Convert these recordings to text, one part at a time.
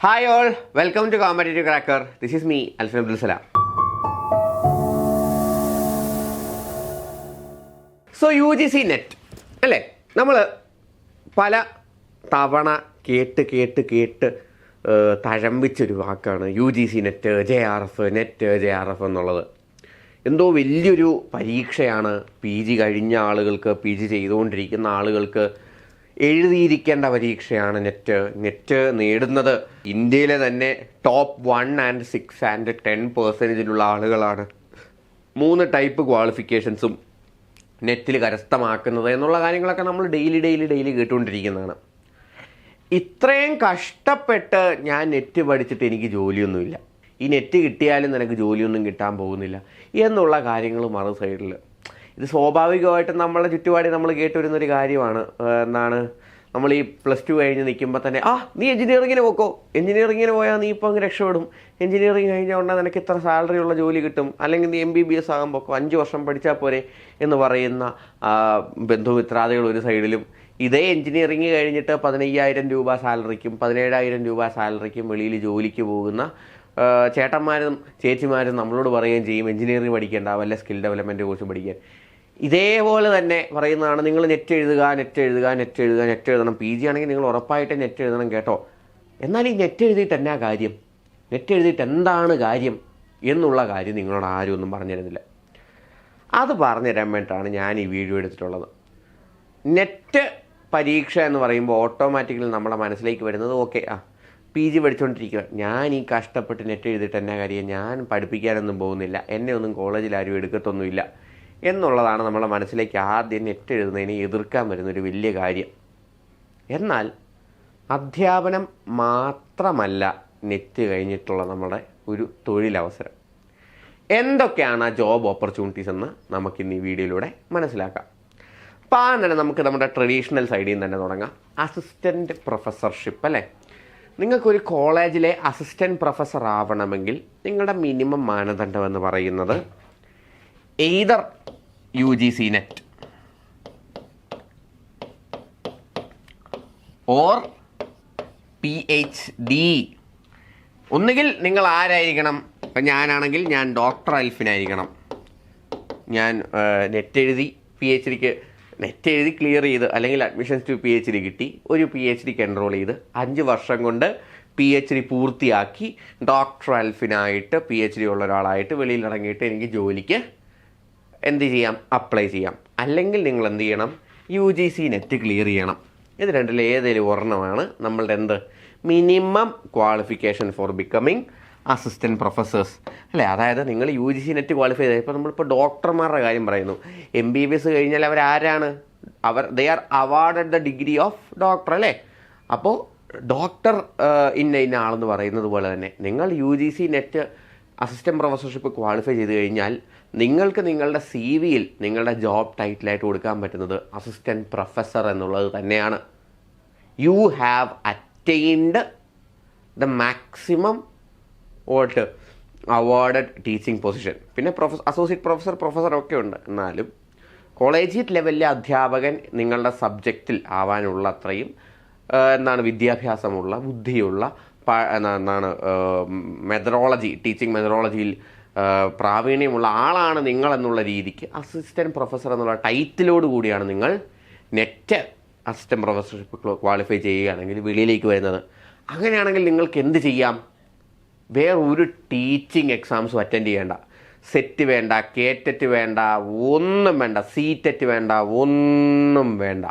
Hi all welcome to competitive cracker this is me Alphin Abdul Salam so U G C NET അല്ലേ? നമ്മൾ പല തവണ കേട്ട് കേട്ട് കേട്ട് തഴമ്പിച്ചൊരു വാക്കാണ് U G C NET J R F NET J R F എന്നുള്ളത്. എന്തോ വലിയൊരു പരീക്ഷയാണ്. പി ജി കഴിഞ്ഞ ആളുകൾക്ക് പി ജി ചെയ്തുകൊണ്ടിരിക്കുന്ന ആളുകൾക്ക് എഴുതിയിരിക്കേണ്ട പരീക്ഷയാണ് നെറ്റ്. നെറ്റ് നേടുന്നത് ഇന്ത്യയിലെ തന്നെ top one and six and ten പെർസെന്റേജിലുള്ള ആളുകളാണ്. മൂന്ന് ടൈപ്പ് ക്വാളിഫിക്കേഷൻസും നെറ്റിൽ കരസ്ഥമാക്കുന്നത് എന്നുള്ള കാര്യങ്ങളൊക്കെ നമ്മൾ ഡെയിലി ഡെയിലി ഡെയിലി കേട്ടുകൊണ്ടിരിക്കുന്നതാണ്. ഇത്രയും കഷ്ടപ്പെട്ട് ഞാൻ നെറ്റ് പഠിച്ചിട്ട് എനിക്ക് ജോലിയൊന്നുമില്ല. ഈ നെറ്റ് കിട്ടിയാലും നിനക്ക് ജോലിയൊന്നും കിട്ടാൻ പോകുന്നില്ല എന്നുള്ള കാര്യങ്ങൾ മറു സൈഡിൽ ഇത് സ്വാഭാവികമായിട്ടും നമ്മളെ ചുറ്റുപാടി നമ്മൾ കേട്ടുവരുന്നൊരു കാര്യമാണ്. എന്താണ്? നമ്മൾ ഈ പ്ലസ് ടു കഴിഞ്ഞ് നിൽക്കുമ്പോൾ തന്നെ ആ നീ എഞ്ചിനീയറിങ്ങിന് പോക്കോ. എഞ്ചിനീയറിങ്ങിന് പോയാൽ നീ ഇപ്പോൾ അങ്ങ് രക്ഷപ്പെടും. എഞ്ചിനീയറിങ് കഴിഞ്ഞ ഉടനെ നിനക്ക് ഇത്ര സാലറി ഉള്ള ജോലി കിട്ടും. അല്ലെങ്കിൽ നീ എം ബി ബി എസ് ആകുമ്പോൾ അഞ്ച് വർഷം പഠിച്ചാൽ പോരെ എന്ന് പറയുന്ന ബന്ധുമിത്രാദികൾ ഒരു സൈഡിലും ഇതേ എഞ്ചിനീയറിങ് കഴിഞ്ഞിട്ട് പതിനയ്യായിരം രൂപ സാലറിക്കും പതിനേഴായിരം രൂപ സാലറിക്കും വെളിയിൽ ജോലിക്ക് പോകുന്ന ചേട്ടന്മാരും ചേച്ചിമാരും നമ്മളോട് പറയുകയും ചെയ്യും എഞ്ചിനീയറിംഗ് പഠിക്കേണ്ട വല്ല സ്കിൽ ഡെവലപ്മെന്റ് കോഴ്സ് പഠിക്കാൻ. ഇതേപോലെ തന്നെ പറയുന്നതാണ് നിങ്ങൾ നെറ്റ് എഴുതുക നെറ്റ് എഴുതുക നെറ്റ് എഴുതുക നെറ്റ് എഴുതണം പി ജി ആണെങ്കിൽ നിങ്ങൾ ഉറപ്പായിട്ട് നെറ്റ് എഴുതണം കേട്ടോ. എന്നാൽ ഈ നെറ്റ് എഴുതിയിട്ട് എന്നാ കാര്യം? നെറ്റ് എഴുതിയിട്ട് എന്താണ് കാര്യം എന്നുള്ള കാര്യം നിങ്ങളോട് ആരും ഒന്നും പറഞ്ഞു തരുന്നില്ല അത് പറഞ്ഞു തരാൻ വേണ്ടിയിട്ടാണ് ഞാൻ ഈ വീഡിയോ എടുത്തിട്ടുള്ളത്. നെറ്റ് പരീക്ഷ എന്ന് പറയുമ്പോൾ ഓട്ടോമാറ്റിക്കലി നമ്മുടെ മനസ്സിലേക്ക് വരുന്നത് ഓക്കെ ആ പി ജി പഠിച്ചുകൊണ്ടിരിക്കുക ഞാൻ ഈ കഷ്ടപ്പെട്ട് നെറ്റ് എഴുതിയിട്ട് എന്നാ കാര്യം? ഞാൻ പഠിപ്പിക്കാനൊന്നും പോകുന്നില്ല. എന്നെ ഒന്നും കോളേജിൽ ആരും എടുക്കത്തൊന്നുമില്ല. എന്നുള്ളതാണ് നമ്മുടെ മനസ്സിലേക്ക് ആദ്യം നെറ്റ് എഴുതുന്നതിനെ എതിർക്കാൻ വരുന്നൊരു വലിയ കാര്യം. എന്നാൽ അധ്യാപനം മാത്രമല്ല നെറ്റ് കഴിഞ്ഞിട്ടുള്ള നമ്മുടെ ഒരു തൊഴിലവസരം. എന്തൊക്കെയാണ് ആ ജോബ് ഓപ്പർച്യൂണിറ്റീസ് എന്ന് നമുക്കിന്ന് ഈ വീഡിയോയിലൂടെ മനസ്സിലാക്കാം. അപ്പോൾ ആ തന്നെ നമുക്ക് നമ്മുടെ ട്രഡീഷണൽ സൈഡിൽ നിന്ന് തന്നെ തുടങ്ങാം. അസിസ്റ്റന്റ് പ്രൊഫസർഷിപ്പ് അല്ലേ? നിങ്ങൾക്കൊരു കോളേജിലെ അസിസ്റ്റന്റ് പ്രൊഫസർ ആവണമെങ്കിൽ നിങ്ങളുടെ മിനിമം മാനദണ്ഡം എന്ന് പറയുന്നത് either U G C NET or P H D ഒന്നുകിൽ നിങ്ങൾ ആരായിരിക്കണം? ഇപ്പം ഞാനാണെങ്കിൽ ഞാൻ ഡോക്ടർ അൽഫിനായിരിക്കണം. ഞാൻ നെറ്റ് എഴുതി പി എച്ച് ഡിക്ക് നെറ്റ് എഴുതി ക്ലിയർ ചെയ്ത് അല്ലെങ്കിൽ admissions to P H D കിട്ടി. ഒരു പി എച്ച് ഡിക്ക് എൻറോൾ ചെയ്ത് അഞ്ച് വർഷം കൊണ്ട് പി എച്ച് ഡി പൂർത്തിയാക്കി ഡോക്ടർ അൽഫിനായിട്ട് പി എച്ച് ഡി ഉള്ള ഒരാളായിട്ട് വെളിയിൽ ഇറങ്ങിയിട്ട് എനിക്ക് ജോലിക്ക് എന്ത് ചെയ്യാം? അപ്ലൈ ചെയ്യാം. അല്ലെങ്കിൽ നിങ്ങൾ എന്ത് ചെയ്യണം? U G C NET clear ചെയ്യണം. ഇത് രണ്ടിൽ ഏതെങ്കിലും ഒരെണ്ണമാണ്. നമ്മളുടെ എന്ത്? Minimum qualification for becoming assistant professors അല്ലേ? അതായത് നിങ്ങൾ U G C NET qualify ചെയ്ത് ഇപ്പോൾ നമ്മളിപ്പോൾ ഡോക്ടർമാരുടെ കാര്യം പറയുന്നു. എം ബി ബി എസ് കഴിഞ്ഞാൽ അവരാരാണ് അവർ they are awarded the degree of doctor അല്ലേ? അപ്പോൾ ഡോക്ടർ ഇന്ന ഇന്ന ആളെന്ന് പറയുന്നത് പോലെ തന്നെ. നിങ്ങൾ U G C NET assistant professorship qualify ചെയ്ത് കഴിഞ്ഞാൽ നിങ്ങൾക്ക് നിങ്ങളുടെ സി വിയിൽ നിങ്ങളുടെ ജോബ് ടൈറ്റിലായിട്ട് കൊടുക്കാൻ പറ്റുന്നത് അസിസ്റ്റന്റ് പ്രൊഫസർ എന്നുള്ളത് തന്നെയാണ്. You have attained the maximum vote awarded teaching position പിന്നെ പ്രൊഫസർ അസോസിയേറ്റ് പ്രൊഫസർ പ്രൊഫസർ ഒക്കെ ഉണ്ട്. എന്നാലും കോളേജിയറ്റ് ലെവലിലെ അധ്യാപകൻ നിങ്ങളുടെ സബ്ജക്റ്റിൽ ആവാനുള്ള അത്രയും എന്താണ് വിദ്യാഭ്യാസമുള്ള ബുദ്ധിയുള്ള എന്താണ് മെത്തഡോളജി ടീച്ചിങ് മെതറോളജിയിൽ പ്രാവീണ്യമുള്ള ആളാണ് നിങ്ങൾ എന്നുള്ള രീതിക്ക് അസിസ്റ്റന്റ് പ്രൊഫസർ എന്നുള്ള ടൈറ്റിലോട് കൂടിയാണ് നിങ്ങൾ നെറ്റ് അസിസ്റ്റന്റ് പ്രൊഫസർഷിപ്പ് ക്വാളിഫൈ ചെയ്യുകയാണെങ്കിൽ വെളിയിലേക്ക് വരുന്നത്. അങ്ങനെയാണെങ്കിൽ നിങ്ങൾക്ക് എന്ത് ചെയ്യാം? വേറെ ഒരു ടീച്ചിങ് എക്സാംസും അറ്റൻഡ് ചെയ്യേണ്ട. സെറ്റ് വേണ്ട കേറ്ററ്റ് വേണ്ട ഒന്നും വേണ്ട സീറ്ററ്റ് വേണ്ട ഒന്നും വേണ്ട.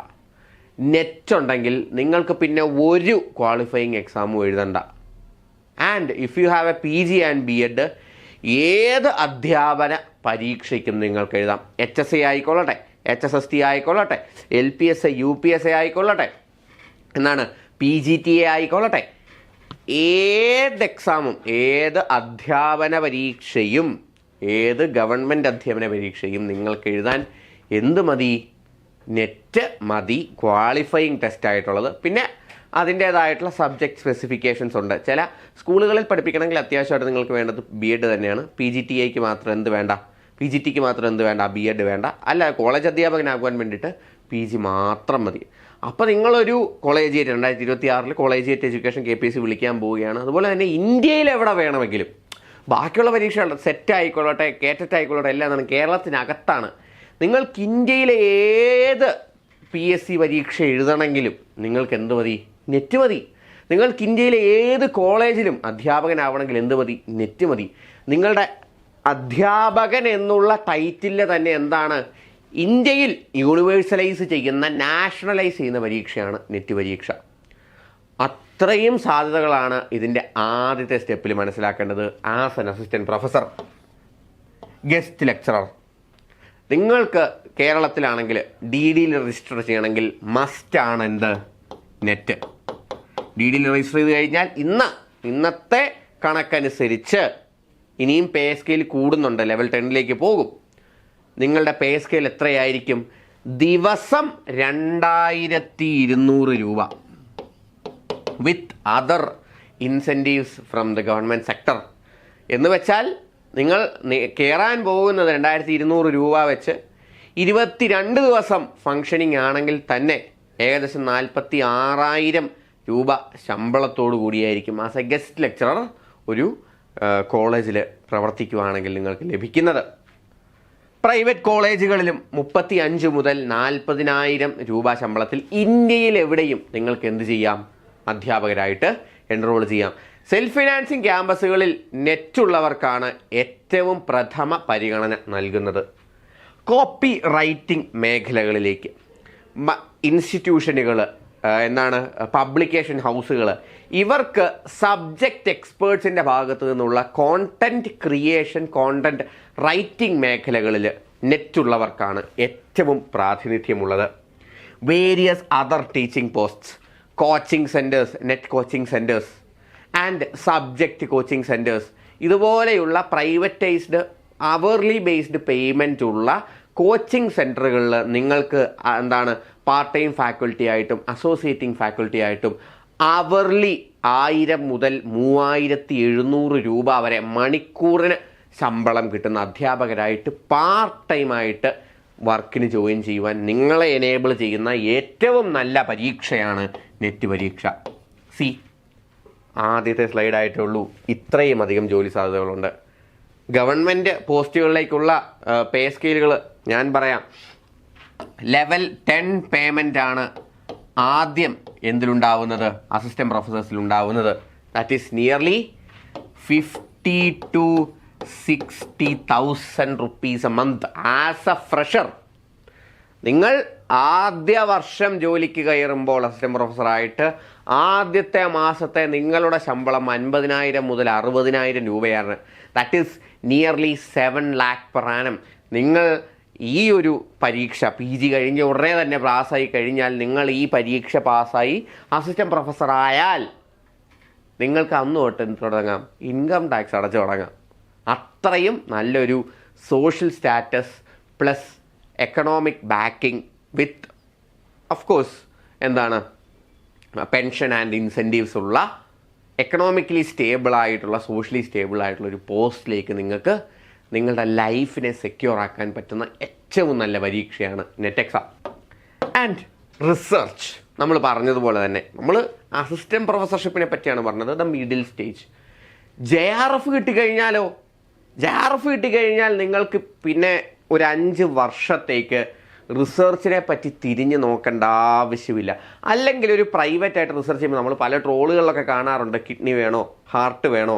നെറ്റ് ഉണ്ടെങ്കിൽ നിങ്ങൾക്ക് പിന്നെ ഒരു ക്വാളിഫയിങ് എക്സാമും എഴുതണ്ട. And if you have a P G and B Ed ഏത് അധ്യാപന പരീക്ഷയ്ക്കും നിങ്ങൾക്ക് എഴുതാം എച്ച് എസ് എ ആയിക്കൊള്ളട്ടെ. എച്ച് എസ് എസ് ടി ആയിക്കൊള്ളട്ടെ. L P S A U P S A ആയിക്കൊള്ളട്ടെ. എന്നാണ് പി ജി ടി എ ആയിക്കൊള്ളട്ടെ. ഏത് എക്സാമും ഏത് അധ്യാപന പരീക്ഷയും ഏത് ഗവൺമെന്റ് അധ്യാപന പരീക്ഷയും നിങ്ങൾക്ക് എഴുതാൻ എന്ത് മതി? നെറ്റ് മതി. ക്വാളിഫയിങ് ടെസ്റ്റ് ആയിട്ടുള്ളത്. പിന്നെ അതിന്റേതായിട്ടുള്ള സബ്ജക്ട് സ്പെസിഫിക്കേഷൻസ് ഉണ്ട്. ചില സ്കൂളുകളിൽ പഠിപ്പിക്കണമെങ്കിൽ അത്യാവശ്യമായിട്ട് നിങ്ങൾക്ക് വേണ്ടത് ബി എഡ് തന്നെയാണ്. പി ജി ടി ഐക്ക് മാത്രം എന്ത് വേണ്ട? പി ജി ടിക്ക് മാത്രം എന്ത് വേണ്ട? ബി എഡ് വേണ്ട. അല്ല കോളേജ് അധ്യാപകനാകുവാൻ വേണ്ടിയിട്ട് പി ജി മാത്രം മതി. അപ്പോൾ നിങ്ങളൊരു കോളേജിയേറ്റ് രണ്ടായിരത്തി ഇരുപത്തി ആറിൽ collegiate education K P S C വിളിക്കാൻ പോവുകയാണ്. അതുപോലെ തന്നെ ഇന്ത്യയിൽ എവിടെ വേണമെങ്കിലും. ബാക്കിയുള്ള പരീക്ഷകൾ സെറ്റ് ആയിക്കൊള്ളട്ടെ കേറ്ററ്റ് ആയിക്കൊള്ളട്ടെ എല്ലാം എന്താണ് കേരളത്തിനകത്താണ്. നിങ്ങൾക്ക് ഇന്ത്യയിലെ ഏത് പി എസ് സി പരീക്ഷ എഴുതണമെങ്കിലും നിങ്ങൾക്ക് എന്ത് മതി? നെറ്റ് മതി. നിങ്ങൾക്ക് ഇന്ത്യയിലെ ഏത് കോളേജിലും അധ്യാപകനാവണമെങ്കിൽ എന്ത് മതി? നെറ്റ് മതി. നിങ്ങളുടെ അധ്യാപകൻ എന്നുള്ള ടൈറ്റിൽ തന്നെ എന്താണ്? ഇന്ത്യയിൽ യൂണിവേഴ്സലൈസ് ചെയ്യുന്ന നാഷണലൈസ് ചെയ്യുന്ന പരീക്ഷയാണ് നെറ്റ് പരീക്ഷ. അത്രയും സാധ്യതകളാണ് ഇതിന്റെ ആദ്യത്തെ സ്റ്റെപ്പിൽ മനസ്സിലാക്കേണ്ടത്. As an assistant professor guest lecturer നിങ്ങൾക്ക് കേരളത്തിലാണെങ്കിൽ ഡി ഡിയിൽ രജിസ്റ്റർ ചെയ്യണമെങ്കിൽ മസ്റ്റാണ് എന്ത്? നെറ്റ്. ഡി ഡിയിൽ രജിസ്റ്റർ ചെയ്ത് കഴിഞ്ഞാൽ ഇന്ന് ഇന്നത്തെ കണക്കനുസരിച്ച് ഇനിയും പേ സ്കെയിൽ കൂടുന്നുണ്ട്. ലെവൽ ടെന്നിലേക്ക് പോകും. നിങ്ങളുടെ പേ സ്കെയിൽ എത്രയായിരിക്കും? ദിവസം രണ്ടായിരത്തി ഇരുന്നൂറ് രൂപ. With other incentives from the government sector എന്ന് വെച്ചാൽ നിങ്ങൾ കയറാൻ പോകുന്നത് രണ്ടായിരത്തി ഇരുന്നൂറ് രൂപ വെച്ച് ഇരുപത്തിരണ്ട് ദിവസം ഫങ്ഷനിങ് ആണെങ്കിൽ തന്നെ ഏകദേശം നാൽപ്പത്തി ആറായിരം രൂപ ശമ്പളത്തോടു കൂടിയായിരിക്കും ആസ് എ ഗസ്റ്റ് ലെക്ചറർ ഒരു കോളേജിൽ പ്രവർത്തിക്കുവാണെങ്കിൽ നിങ്ങൾക്ക് ലഭിക്കുന്നത്. പ്രൈവറ്റ് കോളേജുകളിലും മുപ്പത്തി അഞ്ച് മുതൽ നാൽപ്പതിനായിരം രൂപ ശമ്പളത്തിൽ ഇന്ത്യയിൽ എവിടെയും നിങ്ങൾക്ക് എന്ത് ചെയ്യാം? അധ്യാപകരായിട്ട് എൻറോൾ ചെയ്യാം. സെൽഫ് ഫിനാൻസിങ് ക്യാമ്പസുകളിൽ നെറ്റുള്ളവർക്കാണ് ഏറ്റവും പ്രഥമ പരിഗണന നൽകുന്നത്. കോപ്പി റൈറ്റിംഗ് മേഖലകളിലേക്ക്. ഇൻസ്റ്റിറ്റ്യൂഷനുകൾ എന്താണ് പബ്ലിക്കേഷൻ ഹൗസുകൾ ഇവർക്ക് സബ്ജക്റ്റ് എക്സ്പേർട്സിന്റെ ഭാഗത്തു നിന്നുള്ള കോണ്ടന്റ് ക്രിയേഷൻ കോണ്ടന്റ് റൈറ്റിംഗ് മേഖലകളിൽ നെറ്റുള്ളവർക്കാണ് ഏറ്റവും പ്രാതിനിധ്യമുള്ളത്. Various other teaching posts coaching centres NET coaching centres and subject coaching centres ഇതുപോലെയുള്ള പ്രൈവറ്റൈസ്ഡ് അവർലി ബേസ്ഡ് പേയ്മെന്റ് ഉള്ള കോച്ചിങ് സെന്ററുകളിൽ നിങ്ങൾക്ക് എന്താണ് പാർട്ട് ടൈം ഫാക്കൽറ്റി ആയിട്ടും അസോസിയേറ്റിംഗ് ഫാക്കൽറ്റി ആയിട്ടും അവർലി ആയിരം മുതൽ മൂവായിരത്തി എഴുന്നൂറ് രൂപ വരെ മണിക്കൂറിന് ശമ്പളം കിട്ടുന്ന അധ്യാപകരായിട്ട് പാർട്ട് ടൈമായിട്ട് വർക്കിന് ജോയിൻ ചെയ്യുവാൻ നിങ്ങളെ എനേബിൾ ചെയ്യുന്ന ഏറ്റവും നല്ല പരീക്ഷയാണ് നെറ്റ് പരീക്ഷ. സി ആദ്യത്തെ സ്ലൈഡായിട്ടേ ഉള്ളൂ. ഇത്രയും അധികം ജോലി സാധ്യതകളുണ്ട്. ഗവൺമെന്റ് പോസ്റ്റുകളിലേക്കുള്ള പേ സ്കെയിലുകൾ ഞാൻ പറയാം. ലെവൽ ടെൻ പേയ്മെന്റ് ആണ് ആദ്യം എന്തിലുണ്ടാവുന്നത്? Assistant പ്രൊഫസേഴ്സിലുണ്ടാവുന്നത് that is nearly fifty to sixty thousand rupees a month as a fresher നിങ്ങൾ ആദ്യ വർഷം ജോലിക്ക് കയറുമ്പോൾ അസിസ്റ്റന്റ് പ്രൊഫസറായിട്ട് ആദ്യത്തെ മാസത്തെ നിങ്ങളുടെ ശമ്പളം അൻപതിനായിരം മുതൽ അറുപതിനായിരം രൂപയാണ്. That is nearly seven lakh per annum നിങ്ങൾ ഈ ഒരു പരീക്ഷ പി ജി കഴിഞ്ഞ് ഉടനെ തന്നെ പാസ്സായി കഴിഞ്ഞാൽ നിങ്ങൾ ഈ പരീക്ഷ പാസ്സായി അസിസ്റ്റന്റ് പ്രൊഫസറായാൽ നിങ്ങൾക്ക് അന്ന് തൊട്ട് തുടങ്ങാം? ഇൻകം ടാക്സ് അടച്ചു തുടങ്ങാം. അത്രയും നല്ലൊരു social status plus economic backing with of course എന്താണ്? പെൻഷൻ ആൻഡ് ഇൻസെന്റീവ്സ് ഉള്ള എക്കണോമിക്കലി സ്റ്റേബിൾ ആയിട്ടുള്ള സോഷ്യലി സ്റ്റേബിൾ ആയിട്ടുള്ള ഒരു പോസ്റ്റിലേക്ക് നിങ്ങൾക്ക് നിങ്ങളുടെ ലൈഫിനെ സെക്യൂർ ആക്കാൻ പറ്റുന്ന ഏറ്റവും നല്ല പരീക്ഷയാണ് നെറ്റ് എക്സാം. ആൻഡ് റിസർച്ച് നമ്മൾ പറഞ്ഞതുപോലെ തന്നെ നമ്മൾ അസിസ്റ്റന്റ് പ്രൊഫസർഷിപ്പിനെ പറ്റിയാണ് പറഞ്ഞത് the middle stage J R F കിട്ടിക്കഴിഞ്ഞാലോ? J R F കിട്ടിക്കഴിഞ്ഞാൽ നിങ്ങൾക്ക് പിന്നെ ഒരു അഞ്ച് വർഷത്തേക്ക് റിസർച്ചിനെ പറ്റി തിരിഞ്ഞ് നോക്കേണ്ട ആവശ്യമില്ല. അല്ലെങ്കിൽ ഒരു പ്രൈവറ്റ് ആയിട്ട് റിസർച്ച് ചെയ്യുമ്പോൾ നമ്മൾ പല ട്രോളുകളിലൊക്കെ കാണാറുണ്ട് കിഡ്നി വേണോ ഹാർട്ട് വേണോ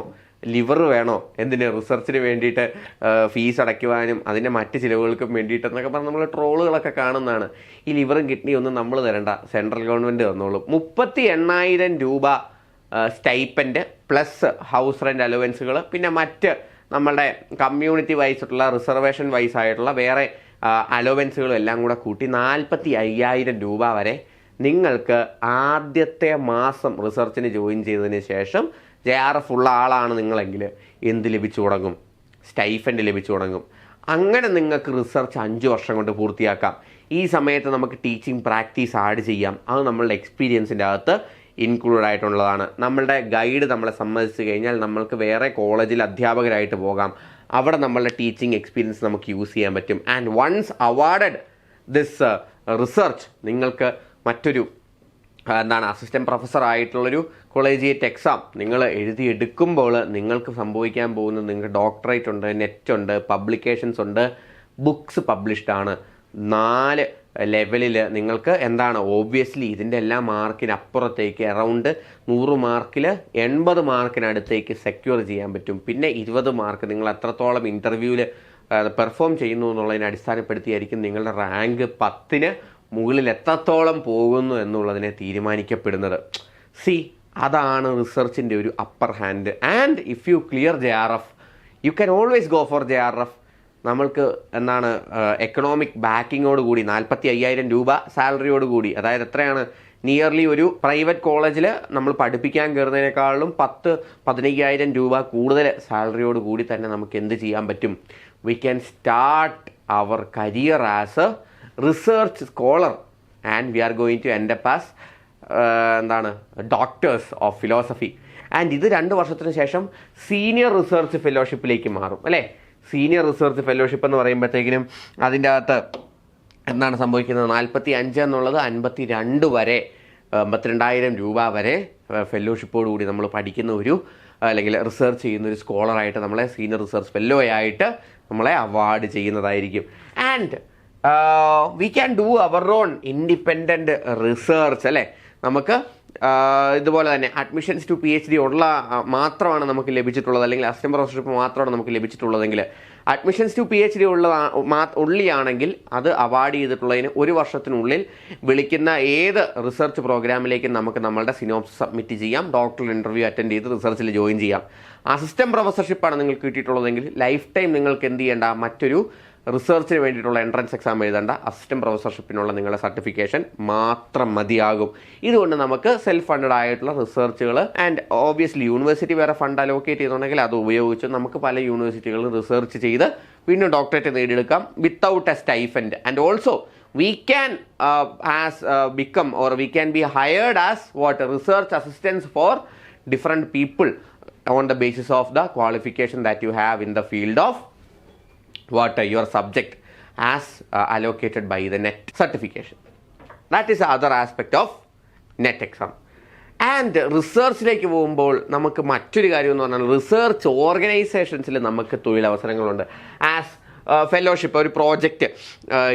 ലിവർ വേണോ എന്തിന് റിസർച്ചിന് വേണ്ടിയിട്ട് ഫീസ് അടയ്ക്കുവാനും അതിന്റെ മറ്റ് ചിലവുകൾക്കും വേണ്ടിയിട്ടെന്നൊക്കെ പറഞ്ഞ് നമ്മൾ ട്രോളുകളൊക്കെ കാണുന്നതാണ്. ഈ ലിവറും കിഡ്നിയും ഒന്നും നമ്മൾ തരണ്ട. സെൻട്രൽ ഗവൺമെന്റ് തന്നോളൂ. മുപ്പത്തി എണ്ണായിരം രൂപ സ്റ്റൈപ്പൻഡ് പ്ലസ് ഹൗസ് റെന്റ് അലവൻസുകൾ പിന്നെ മറ്റ് നമ്മളുടെ കമ്മ്യൂണിറ്റി വൈസിട്ടുള്ള റിസർവേഷൻ വൈസ് ആയിട്ടുള്ള വേറെ അലോവൻസുകളും എല്ലാം കൂടെ കൂട്ടി നാൽപ്പത്തി അയ്യായിരം രൂപ വരെ നിങ്ങൾക്ക് ആദ്യത്തെ മാസം റിസർച്ചിന് ജോയിൻ ചെയ്തതിന് ശേഷം ജെ ആർ എഫ് ഉള്ള ആളാണ് നിങ്ങളെങ്കിൽ എന്ത് ലഭിച്ചു തുടങ്ങും? സ്റ്റൈഫൻഡ് ലഭിച്ചു തുടങ്ങും. അങ്ങനെ നിങ്ങൾക്ക് റിസർച്ച് അഞ്ച് വർഷം കൊണ്ട് പൂർത്തിയാക്കാം. ഈ സമയത്ത് നമുക്ക് ടീച്ചിങ് പ്രാക്ടീസ് ആഡ് ചെയ്യാം. അത് നമ്മളുടെ എക്സ്പീരിയൻസിന്റെ അകത്ത് ഇൻക്ലൂഡ് ആയിട്ടുള്ളതാണ്. നമ്മളുടെ ഗൈഡ് നമ്മളെ സമ്മതിച്ചു കഴിഞ്ഞാൽ നമ്മൾക്ക് വേറെ കോളേജിൽ അധ്യാപകരായിട്ട് പോകാം. അവിടെ നമ്മളുടെ ടീച്ചിങ് എക്സ്പീരിയൻസ് നമുക്ക് യൂസ് ചെയ്യാൻ പറ്റും. And once awarded this research നിങ്ങൾക്ക് മറ്റൊരു എന്താണ് അസിസ്റ്റന്റ് പ്രൊഫസർ ആയിട്ടുള്ളൊരു കോളേജിയേറ്റ് എക്സാം നിങ്ങൾ എഴുതിയെടുക്കുമ്പോൾ നിങ്ങൾക്ക് സംഭവിക്കാൻ പോകുന്നത് നിങ്ങൾക്ക് ഡോക്ടറേറ്റ് ഉണ്ട് നെറ്റ് ഉണ്ട് പബ്ലിക്കേഷൻസ് ഉണ്ട് ബുക്സ് പബ്ലിഷ്ഡ് ആണ്. നാല് ലെവലിൽ നിങ്ങൾക്ക് എന്താണ് ഓബ്വിയസ്ലി ഇതിന്റെ എല്ലാ മാർക്കിന് അപ്പുറത്തേക്ക് അറൗണ്ട് നൂറ് മാർക്കിൽ എൺപത് മാർക്കിനടുത്തേക്ക് സെക്യൂർ ചെയ്യാൻ പറ്റും. പിന്നെ ഇരുപത് മാർക്ക് നിങ്ങൾ എത്രത്തോളം ഇന്റർവ്യൂവിൽ പെർഫോം ചെയ്യുന്നു എന്നുള്ളതിനെ അടിസ്ഥാനപ്പെടുത്തിയായിരിക്കും നിങ്ങളുടെ റാങ്ക് പത്തിന് മുകളിൽ എത്രത്തോളം പോകുന്നു എന്നുള്ളതിനെ തീരുമാനിക്കപ്പെടുന്നത്. സി അതാണ് റിസർച്ചിന്റെ ഒരു upper hand and if you clear J R F you can always go for J R F നമ്മൾക്ക് എന്താണ് എക്കണോമിക് ബാക്കിങ്ങോട് കൂടി നാൽപ്പത്തി അയ്യായിരം രൂപ സാലറിയോട് കൂടി അതായത് എത്രയാണ് നിയർലി ഒരു പ്രൈവറ്റ് കോളേജിൽ നമ്മൾ പഠിപ്പിക്കാൻ കയറുന്നതിനേക്കാളും പത്ത് പതിനയ്യായിരം രൂപ കൂടുതൽ സാലറിയോട് കൂടി തന്നെ നമുക്ക് എന്ത് ചെയ്യാൻ പറ്റും? We can start our career as a research scholar and we are going to എന്റെ പാസ് എന്താണ് ഡോക്ടേഴ്സ് ഓഫ് ഫിലോസഫി ആൻഡ് ഇത് രണ്ട് വർഷത്തിന് ശേഷം സീനിയർ റിസർച്ച് ഫെലോഷിപ്പിലേക്ക് മാറും അല്ലേ? സീനിയർ റിസർച്ച് ഫെലോഷിപ്പ് എന്ന് പറയുമ്പോഴത്തേക്കിനും അതിന്റെ അകത്ത് എന്താണ് സംഭവിക്കുന്നത്? നാൽപ്പത്തി അഞ്ച് എന്നുള്ളത് അൻപത്തി രണ്ട് വരെ അമ്പത്തിരണ്ടായിരം രൂപ വരെ ഫെലോഷിപ്പോട് കൂടി നമ്മൾ പഠിക്കുന്ന ഒരു അല്ലെങ്കിൽ റിസർച്ച് ചെയ്യുന്ന ഒരു സ്കോളറായിട്ട് നമ്മളെ സീനിയർ റിസർച്ച് ഫെല്ലോ ആയിട്ട് നമ്മളെ അവാർഡ് ചെയ്യുന്നതായിരിക്കും. And we can do our own independent research അല്ലേ? നമുക്ക് ഇതുപോലെ തന്നെ admissions to P H D ഉള്ള മാത്രമാണ് നമുക്ക് ലഭിച്ചിട്ടുള്ളത്. അല്ലെങ്കിൽ അസിസ്റ്റന്റ് പ്രൊഫസർഷിപ്പ് മാത്രമാണ് നമുക്ക് ലഭിച്ചിട്ടുള്ളതെങ്കിൽ admissions to P H D ഉള്ള ഉള്ളിയാണെങ്കിൽ അത് അവാർഡ് ചെയ്തിട്ടുള്ളതിന് ഒരു വർഷത്തിനുള്ളിൽ വിളിക്കുന്ന ഏത് റിസർച്ച് പ്രോഗ്രാമിലേക്കും നമുക്ക് നമ്മളുടെ സിനോപ്സ് സബ്മിറ്റ് ചെയ്യാം. ഡോക്ടർ ഇന്റർവ്യൂ അറ്റൻഡ് ചെയ്ത് റിസർച്ചിൽ ജോയിൻ ചെയ്യാം. അസിസ്റ്റന്റ് പ്രൊഫസർഷിപ്പാണ് നിങ്ങൾക്ക് കിട്ടിയിട്ടുള്ളതെങ്കിൽ ലൈഫ് ടൈം നിങ്ങൾക്ക് എന്ത് ചെയ്യേണ്ട? മറ്റൊരു റിസർച്ചിന് വേണ്ടിയിട്ടുള്ള എൻട്രൻസ് എക്സാം എഴുതേണ്ട. അസിസ്റ്റന്റ് പ്രൊഫസർഷിപ്പിനുള്ള നിങ്ങളുടെ സർട്ടിഫിക്കേഷൻ മാത്രം മതിയാകും. ഇതുകൊണ്ട് നമുക്ക് സെൽഫ് ഫണ്ടഡ് ആയിട്ടുള്ള റിസർച്ചുകൾ ആൻഡ് ഓബിയസ്ലി യൂണിവേഴ്സിറ്റി വേറെ ഫണ്ട് അലോക്കേറ്റ് ചെയ്തിട്ടുണ്ടെങ്കിൽ അത് ഉപയോഗിച്ച് നമുക്ക് പല യൂണിവേഴ്സിറ്റികളും റിസർച്ച് ചെയ്ത് വീണ്ടും doctorate നേടിയെടുക്കാം without a stipend and also we can as become or we can be hired as what research assistance for different people on the basis of the qualification that you have in the field the field your subject as allocated by the NET certification that is other certification of NET exam. And റിസർച്ചിലേക്ക് പോകുമ്പോൾ നമുക്ക് മറ്റൊരു കാര്യം എന്ന് പറഞ്ഞാൽ research ഓർഗനൈസേഷൻസിൽ നമുക്ക് തൊഴിലവസരങ്ങളുണ്ട്. As fellowship ഒരു പ്രോജക്റ്റ്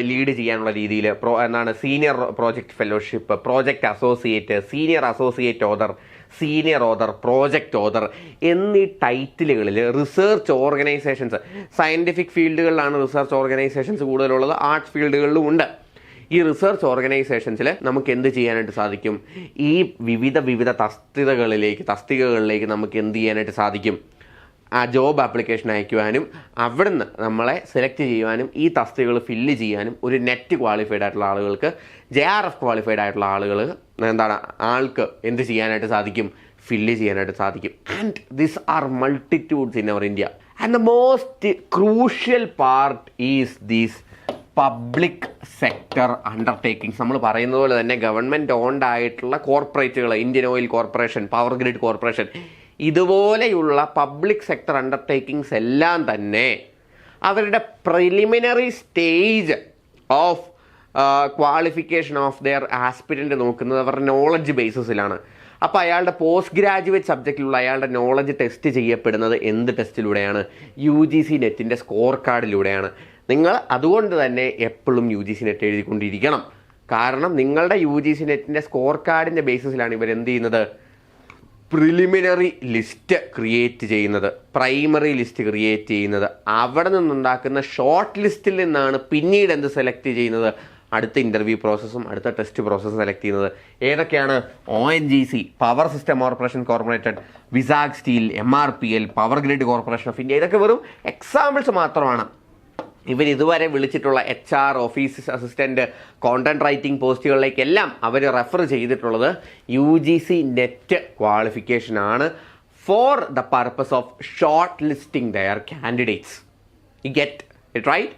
ലീഡ് ചെയ്യാനുള്ള രീതിയിൽ പ്രോ എന്താണ് senior project fellowship project associate senior associate author senior author project author എന്നീ ടൈറ്റിലുകളിൽ റിസർച്ച് ഓർഗനൈസേഷൻസ് സയന്റിഫിക് ഫീൽഡുകളിലാണ് റിസർച്ച് ഓർഗനൈസേഷൻസ് കൂടുതലുള്ളത് ആർട്സ് ഫീൽഡുകളിലും ഉണ്ട്. ഈ റിസർച്ച് ഓർഗനൈസേഷൻസിൽ നമുക്ക് എന്ത് ചെയ്യാനായിട്ട് സാധിക്കും? ഈ വിവിധ വിവിധ തസ്തികകളിലേക്ക് തസ്തികകളിലേക്ക് നമുക്ക് എന്ത് ചെയ്യാനായിട്ട് സാധിക്കും? ആ ജോബ് ആപ്ലിക്കേഷൻ അയക്കുവാനും അവിടുന്ന് നമ്മളെ സെലക്ട് ചെയ്യുവാനും ഈ തസ്തികകൾ ഫില്ല് ചെയ്യാനും ഒരു നെറ്റ് ക്വാളിഫൈഡ് ആയിട്ടുള്ള ആളുകൾക്ക് ജെ ആർ എഫ് ക്വാളിഫൈഡ് ആയിട്ടുള്ള ആളുകൾ എന്താണ് ആൾക്ക് എന്ത് ചെയ്യാനായിട്ട് സാധിക്കും? ഫില്ല് ചെയ്യാനായിട്ട് സാധിക്കും. And this are multitudes in our India and the most crucial part is these public sector undertakings നമ്മൾ പറയുന്ന പോലെ തന്നെ ഗവൺമെന്റ് ഓൺഡ് ആയിട്ടുള്ള കോർപ്പറേറ്റുകൾ Indian Oil Corporation Power Grid Corporation ഇതുപോലെയുള്ള പബ്ലിക് സെക്ടർ അണ്ടർടേക്കിങ്സ് എല്ലാം തന്നെ അവരുടെ preliminary stage of qualification of their aspirant നോക്കുന്നത് അവരുടെ നോളജ് ബേസിസിലാണ് അപ്പോൾ അയാളുടെ പോസ്റ്റ് ഗ്രാജുവേറ്റ് സബ്ജക്റ്റിലുള്ള അയാളുടെ നോളജ് ടെസ്റ്റ് ചെയ്യപ്പെടുന്നത് എന്ത് ടെസ്റ്റിലൂടെയാണ് യു ജി സി നെറ്റിന്റെ സ്കോർ കാർഡിലൂടെയാണ് നിങ്ങൾ അതുകൊണ്ട് തന്നെ എപ്പോഴും യു ജി സി നെറ്റ് എഴുതിക്കൊണ്ടിരിക്കണം. കാരണം നിങ്ങളുടെ യു ജി സി നെറ്റിന്റെ സ്കോർ കാർഡിന്റെ ബേസിസിലാണ് ഇവർ എന്ത് ചെയ്യുന്നത്? പ്രിലിമിനറി ലിസ്റ്റ് ക്രിയേറ്റ് ചെയ്യുന്നത്. പ്രൈമറി ലിസ്റ്റ് ക്രിയേറ്റ് ചെയ്യുന്നത്. അവിടെ നിന്നുണ്ടാക്കുന്ന ഷോർട്ട് ലിസ്റ്റിൽ നിന്നാണ് പിന്നീട് എന്ത് സെലക്ട് ചെയ്യുന്നത്. അടുത്ത ഇന്റർവ്യൂ പ്രോസസ്സും അടുത്ത ടെസ്റ്റ് പ്രോസസ്സും സെലക്ട് ചെയ്യുന്നത്. ഏതൊക്കെയാണ്? O N G C power system corporation corporated Vizag steel M R P L power grid corporation of India ഇതൊക്കെ വെറും എക്സാമ്പിൾസ് മാത്രമാണ്. ഇവർ ഇതുവരെ വിളിച്ചിട്ടുള്ള H R office assistant content writing പോസ്റ്റുകളിലേക്കെല്ലാം അവർ റെഫർ ചെയ്തിട്ടുള്ളത് U G C net ക്വാളിഫിക്കേഷനാണ് for the purpose of shortlisting their candidates you get it right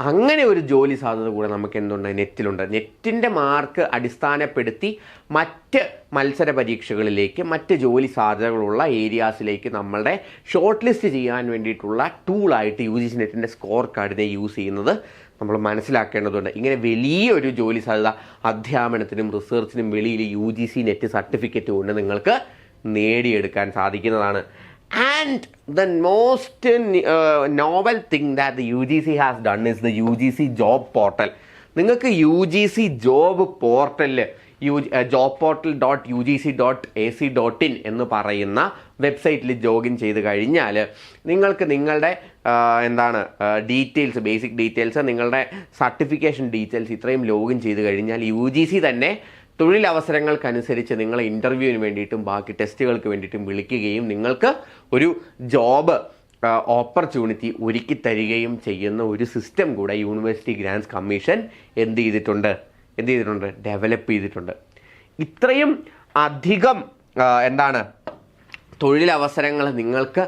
അങ്ങനെ ഒരു ജോലി സാധ്യത കൂടെ നമുക്ക് എന്തുണ്ട് നെറ്റിലുണ്ട്. നെറ്റിന്റെ മാർക്ക് അടിസ്ഥാനപ്പെടുത്തി മറ്റ് മത്സര പരീക്ഷകളിലേക്ക് മറ്റ് ജോലി സാധ്യതകളുള്ള ഏരിയാസിലേക്ക് നമ്മളുടെ ഷോർട്ട് ലിസ്റ്റ് ചെയ്യാൻ വേണ്ടിയിട്ടുള്ള ടൂളായിട്ട് യു ജി സി നെറ്റിന്റെ സ്കോർ കാർഡിനെ യൂസ് ചെയ്യുന്നത് നമ്മൾ മനസ്സിലാക്കേണ്ടതുണ്ട്. ഇങ്ങനെ വലിയൊരു ജോലി സാധ്യത അധ്യാപനത്തിനും റിസർച്ചിനും വെളിയിൽ U G C NET certificate കൊണ്ട് നിങ്ങൾക്ക് നേടിയെടുക്കാൻ സാധിക്കുന്നതാണ്. And the most novel thing that that U G C has done is the U G C job portal നിങ്ങൾക്ക് യു ജി സി ജോബ് പോർട്ടലിൽ U job portal dot U G C dot A C dot in എന്ന് പറയുന്ന വെബ്സൈറ്റിൽ ജോഗിൻ ചെയ്ത് കഴിഞ്ഞാൽ നിങ്ങൾക്ക് നിങ്ങളുടെ എന്താണ് ഡീറ്റെയിൽസ് ബേസിക് ഡീറ്റെയിൽസ് നിങ്ങളുടെ സർട്ടിഫിക്കേഷൻ ഡീറ്റെയിൽസ് ഇത്രയും ലോഗിൻ ചെയ്ത് കഴിഞ്ഞാൽ യു ജി സി തന്നെ തൊഴിലവസരങ്ങൾക്കനുസരിച്ച് നിങ്ങളെ ഇന്റർവ്യൂവിന് വേണ്ടിയിട്ടും ബാക്കി ടെസ്റ്റുകൾക്ക് വേണ്ടിയിട്ടും വിളിക്കുകയും നിങ്ങൾക്ക് ഒരു ജോബ് ഓപ്പർച്യൂണിറ്റി ഒരുക്കി തരികയും ചെയ്യുന്ന ഒരു സിസ്റ്റം കൂടെ യൂണിവേഴ്സിറ്റി ഗ്രാൻസ് കമ്മീഷൻ എന്ത് ചെയ്തിട്ടുണ്ട്? എന്ത് ചെയ്തിട്ടുണ്ട്? ഡെവലപ്പ് ചെയ്തിട്ടുണ്ട്. ഇത്രയും അധികം എന്താണ് തൊഴിലവസരങ്ങൾ നിങ്ങൾക്ക്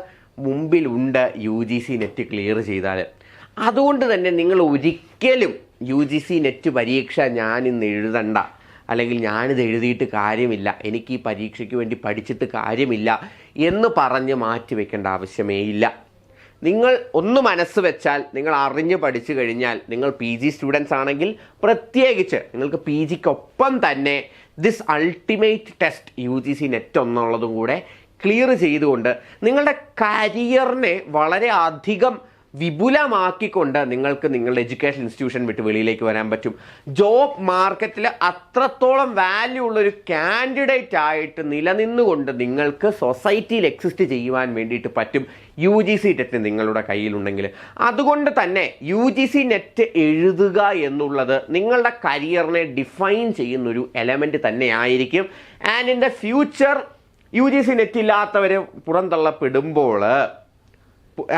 മുമ്പിലുണ്ട് U G C NET clear ചെയ്താൽ അതുകൊണ്ട് തന്നെ നിങ്ങൾ ഒരിക്കലും യു ജി സി നെറ്റ് പരീക്ഷ ഞാനിന്ന് എഴുതണ്ട. അല്ലെങ്കിൽ ഞാനിത് എഴുതിയിട്ട് കാര്യമില്ല. എനിക്ക് ഈ പരീക്ഷയ്ക്ക് വേണ്ടി പഠിച്ചിട്ട് കാര്യമില്ല എന്ന് പറഞ്ഞ് മാറ്റി വെക്കേണ്ട ആവശ്യമേ ഇല്ല. നിങ്ങൾ ഒന്ന് മനസ്സ് വെച്ചാൽ നിങ്ങൾ അറിഞ്ഞ് പഠിച്ചു കഴിഞ്ഞാൽ നിങ്ങൾ പി ജി സ്റ്റുഡൻസ് ആണെങ്കിൽ പ്രത്യേകിച്ച് നിങ്ങൾക്ക് പി ജിക്കൊപ്പം തന്നെ this ultimate test U G C NET എന്നുള്ളതും കൂടെ ക്ലിയർ ചെയ്തുകൊണ്ട് നിങ്ങളുടെ കരിയറിനെ വളരെ അധികം വിപുലമാക്കിക്കൊണ്ട് നിങ്ങൾക്ക് നിങ്ങളുടെ എഡ്യൂക്കേഷൻ ഇൻസ്റ്റിറ്റ്യൂഷൻ വിട്ട് വെളിയിലേക്ക് വരാൻ പറ്റും. ജോബ് മാർക്കറ്റിൽ അത്രത്തോളം വാല്യൂ ഉള്ള ഒരു കാൻഡിഡേറ്റ് ആയിട്ട് നിലനിന്നുകൊണ്ട് നിങ്ങൾക്ക് സൊസൈറ്റിയിൽ എക്സിസ്റ്റ് ചെയ്യുവാൻ വേണ്ടിയിട്ട് പറ്റും യു ജി സി നെറ്റ് നിങ്ങളുടെ കയ്യിലുണ്ടെങ്കിൽ അതുകൊണ്ട് തന്നെ യു ജി സി നെറ്റ് എഴുതുക എന്നുള്ളത് നിങ്ങളുടെ കരിയറിനെ ഡിഫൈൻ ചെയ്യുന്ന ചെയ്യുന്നൊരു എലമെന്റ് തന്നെയായിരിക്കും. And in the future U G C NET ഇല്ലാത്തവർ പുറന്തള്ളപ്പെടുമ്പോൾ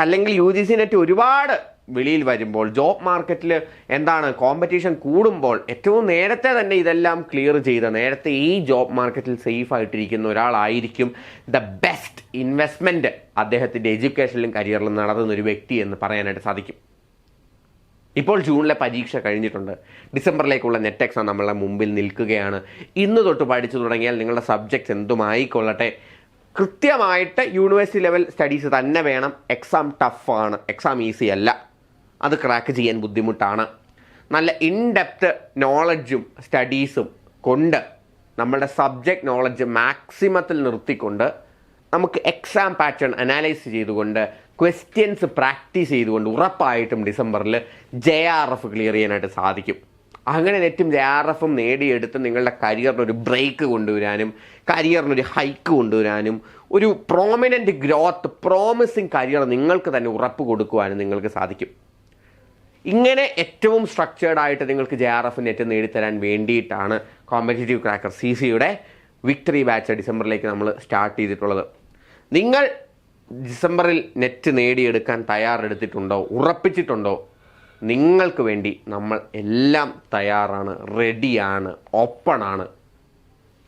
അല്ലെങ്കിൽ യു ജി സി നെറ്റ് ഒരുപാട് വെളിയിൽ വരുമ്പോൾ ജോബ് മാർക്കറ്റിൽ എന്താണ് കോമ്പറ്റീഷൻ കൂടുമ്പോൾ ഏറ്റവും നേരത്തെ തന്നെ ഇതെല്ലാം ക്ലിയർ ചെയ്ത് നേരത്തെ ഈ ജോബ് മാർക്കറ്റിൽ സേഫ് ആയിട്ടിരിക്കുന്ന ഒരാളായിരിക്കും ദ ബെസ്റ്റ് ഇൻവെസ്റ്റ്മെന്റ് അദ്ദേഹത്തിന്റെ എഡ്യൂക്കേഷനിലും കരിയറിലും നടത്തുന്ന ഒരു വ്യക്തി എന്ന് പറയാനായിട്ട് സാധിക്കും. ഇപ്പോൾ ജൂണിലെ പരീക്ഷ കഴിഞ്ഞിട്ടുണ്ട്. ഡിസംബറിലേക്കുള്ള നെറ്റ് എക്സാം നമ്മളെ മുമ്പിൽ നിൽക്കുകയാണ്. ഇന്ന് തൊട്ട് പഠിച്ചു തുടങ്ങിയാൽ നിങ്ങളുടെ സബ്ജക്ട്സ് എന്തുമായിക്കൊള്ളട്ടെ കൃത്യമായിട്ട് യൂണിവേഴ്സിറ്റി ലെവൽ സ്റ്റഡീസ് തന്നെ വേണം. എക്സാം ടഫാണ് എക്സാം ഈസി അല്ല. അത് ക്രാക്ക് ചെയ്യാൻ ബുദ്ധിമുട്ടാണ്. നല്ല ഇൻഡെപ്ത് നോളജും സ്റ്റഡീസും കൊണ്ട് നമ്മളുടെ സബ്ജക്റ്റ് നോളജ് മാക്സിമത്തിൽ നിർത്തിക്കൊണ്ട് നമുക്ക് എക്സാം പാറ്റേൺ അനാലൈസ് ചെയ്തുകൊണ്ട് ക്വസ്റ്റ്യൻസ് പ്രാക്ടീസ് ചെയ്തുകൊണ്ട് ഉറപ്പായിട്ടും ഡിസംബറിൽ ജെ ആർ എഫ് ക്ലിയർ ചെയ്യാനായിട്ട് സാധിക്കും. അങ്ങനെ നെറ്റും ജെ ആർ എഫും നേടിയെടുത്ത് നിങ്ങളുടെ കരിയറിനൊരു ബ്രേക്ക് കൊണ്ടുവരാനും കരിയറിനൊരു ഹൈക്ക് കൊണ്ടുവരാനും ഒരു പ്രോമിനന്റ് ഗ്രോത്ത് പ്രോമിസിങ് കരിയർ നിങ്ങൾക്ക് തന്നെ ഉറപ്പ് കൊടുക്കുവാനും നിങ്ങൾക്ക് സാധിക്കും. ഇങ്ങനെ ഏറ്റവും സ്ട്രക്ചേർഡ് ആയിട്ട് നിങ്ങൾക്ക് ജെ ആർ എഫ് നെറ്റ് നേടിത്തരാൻ വേണ്ടിയിട്ടാണ് കോമ്പറ്റേറ്റീവ് ക്രാക്കർ സി സിയുടെ വിക്ടറി ബാച്ച് ഡിസംബറിലേക്ക് നമ്മൾ സ്റ്റാർട്ട് ചെയ്തിട്ടുള്ളത്. നിങ്ങൾ ഡിസംബറിൽ നെറ്റ് നേടിയെടുക്കാൻ തയ്യാറെടുത്തിട്ടുണ്ടോ ഉറപ്പിച്ചിട്ടുണ്ടോ? നിങ്ങൾക്ക് വേണ്ടി നമ്മൾ എല്ലാം തയ്യാറാണ് റെഡിയാണ് ഓപ്പൺ ആണ്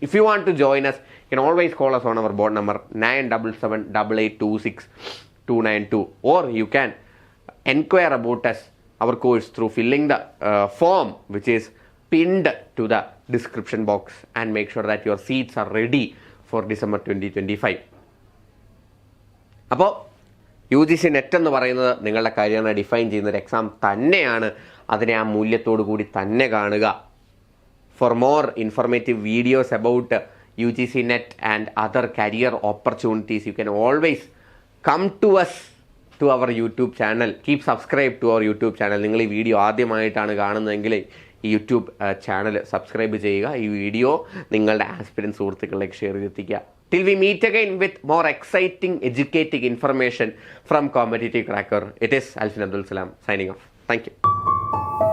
if you want to join us you can always call us on our board number nine double seven double eight two six two nine two or you can enquire about us our course through filling the form which is pinned to the description box and make sure that your seats are ready for December twenty twenty five അപ്പോൾ U G C net എന്ന് പറയുന്നത് നിങ്ങളുടെ കരിയറിനെ define ചെയ്യുന്ന ഒരു exam തന്നെയാണ്. അതിനെ ആ മൂല്യത്തോടു കൂടി തന്നെ കാണുക. For more informative videos about U G C NET and other career opportunities you can always come to us to our YouTube channel keep subscribe to our YouTube channel നിങ്ങൾ ഈ വീഡിയോ ആദ്യമായിട്ടാണ് കാണുന്നതെങ്കിൽ ഈ യൂട്യൂബ് ചാനൽ സബ്സ്ക്രൈബ് ചെയ്യുക. ഈ video നിങ്ങളുടെ aspirant സുഹൃത്തുക്കളിലേക്ക് share ചെയ്തെത്തിക്കുക Till we meet again with more exciting, educating information from Competitive Cracker, it is Alfin Abdul Salam signing off. Thank you.